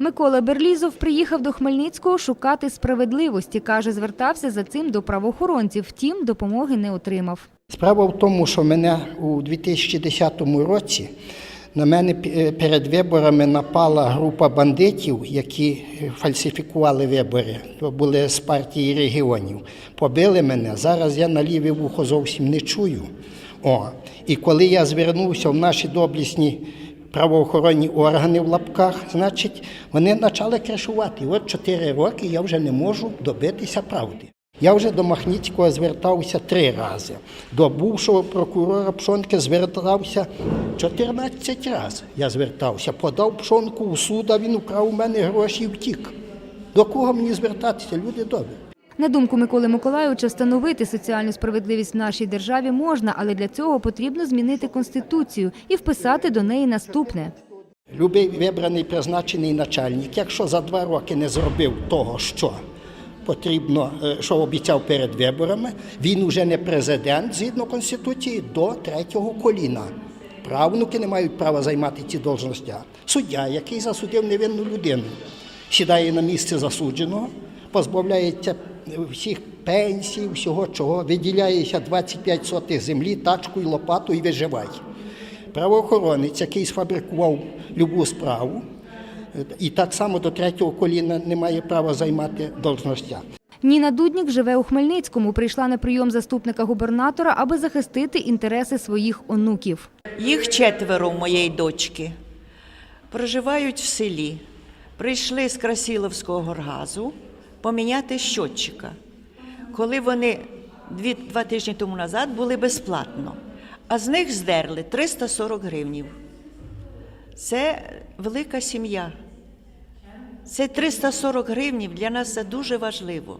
Микола Берлізов приїхав до Хмельницького шукати справедливості. Каже, звертався за цим до правоохоронців. Втім, допомоги не отримав. Справа в тому, що мене у 2010 році на мене перед виборами напала група бандитів, які фальсифікували вибори. То були з партії регіонів. Побили мене. Зараз я на ліве вухо зовсім не чую. О, і коли я звернувся в наші доблісні правоохоронні органи в лапках, значить, вони почали кришувати. От чотири роки я вже не можу добитися правди. Я вже до Махніцького звертався три рази. До бувшого прокурора Пшонки звертався 14 разів. Я звертався, подав пшонку у суд, а він украв у мене гроші і втік. До кого мені звертатися? Люди добрі. На думку Миколи Миколайовича, встановити соціальну справедливість в нашій державі можна, але для цього потрібно змінити конституцію і вписати до неї наступне. Любий вибраний призначений начальник, якщо за два роки не зробив того, що потрібно, е, що обіцяв перед виборами, він уже не президент згідно Конституції до третього коліна. Правнуки не мають права займати ці должності. Суддя, який засудив невинну людину, сідає на місце засудженого, позбавляється всіх пенсій, всього чого, виділяється 25 сотих землі, тачку і лопату і виживає. Правоохоронець, який сфабрикував любу справу, і так само до третього коліна не має права займати должності. Ніна Дуднік живе у Хмельницькому. Прийшла на прийом заступника губернатора, аби захистити інтереси своїх онуків. Їх четверо моєї дочки. Проживають в селі. Прийшли з Красиловського горгазу поміняти щотчика. Коли вони дві, два тижні тому назад були безплатно, а з них здерли 340 гривнів. Це велика сім'я. Це 340 гривнів для нас це дуже важливо.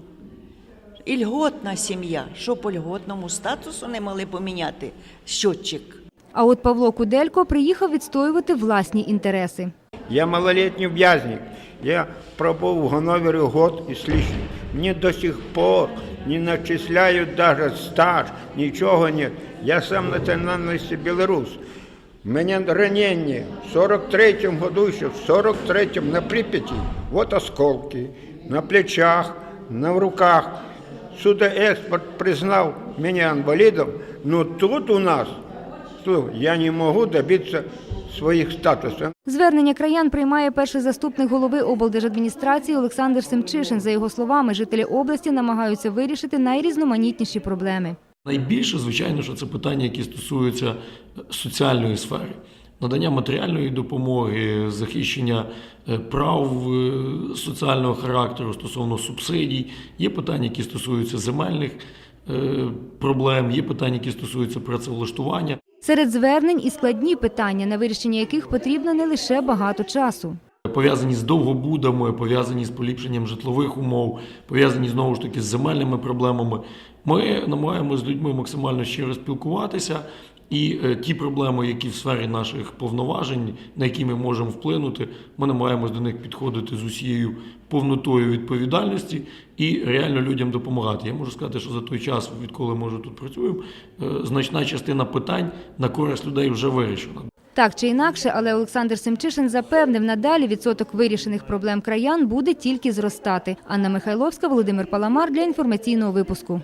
І льготна сім'я, що по льготному статусу не могли поміняти щотчик. А от Павло Куделько приїхав відстоювати власні інтереси. Я малолетний в'язник. Я пробыл в Ганновере год и с лишним. Мне до сих пор не начисляют даже стаж, ничего нет. Я сам национальности белорус. У меня ранение в 43-м году еще, в 43-м на Припяти. Вот осколки на плечах, на руках. Судоэкспорт признал меня инвалидом, но тут у нас, слушай, я не могу добиться своих статусов. Звернення краян приймає перший заступник голови облдержадміністрації Олександр Семчишин. За його словами, жителі області намагаються вирішити найрізноманітніші проблеми. Найбільше, звичайно, що це питання, які стосуються соціальної сфери. Надання матеріальної допомоги, захищення е, прав е, соціального характеру стосовно субсидій. Є питання, які стосуються земельних проблем, є питання, які стосуються працевлаштування. Серед звернень і складні питання, на вирішення яких потрібно не лише багато часу. Пов'язані з довгобудами, пов'язані з поліпшенням житлових умов, пов'язані знову ж таки з земельними проблемами. Ми намагаємося з людьми максимально щиро спілкуватися, і е, ті проблеми, які в сфері наших повноважень, на які ми можемо вплинути, ми намагаємось до них підходити з усією повнотою відповідальності і реально людям допомагати. Я можу сказати, що за той час, відколи ми вже тут працюємо, е, значна частина питань на користь людей вже вирішена. Так чи інакше, але Олександр Семчишин запевнив, надалі відсоток вирішених проблем краян буде тільки зростати. Анна Михайловська, Володимир Паламар для інформаційного випуску.